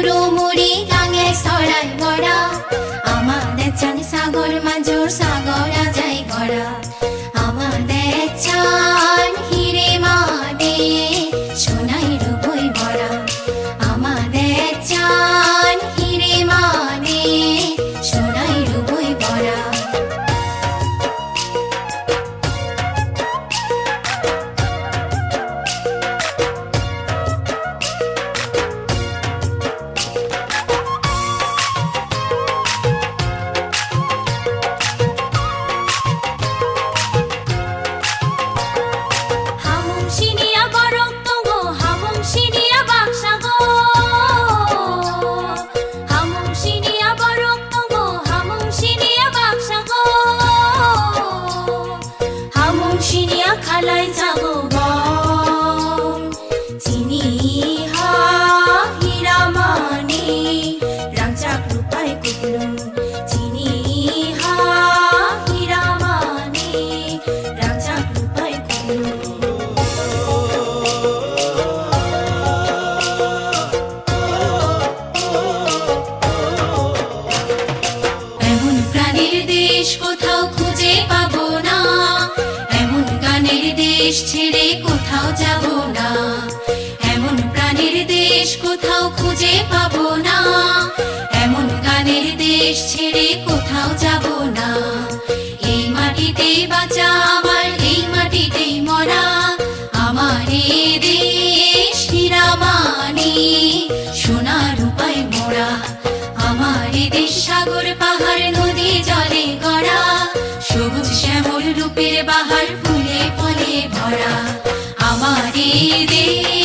গরু মুড়ি গাঙে সরাই গড়া। আমাদের চান সাগর মাঝোর সাগরা যায় গড়া। সিনিয়া খালাই চিনি হা হীরা মানি হা হীরা মানি রূপাই কুটলু। এমন প্রাণীর দেশ কোথাও ছেড়ে কোথাও যাব না। এমন প্রাণীর দেশ কোথাও খুঁজে পাবো না। এমন গানের দেশ ছেড়ে কোথাও যাব না। এই মাটিতেই বাঁচা আমার, এই মাটিতেই মরা। আমার এ দেশ হীরামানি সোনার রূপায় মোড়া আমার এ দেশ সাগর শ্যামল রূপের বাহার ফুলে ফলে ভরা। আমার দেশ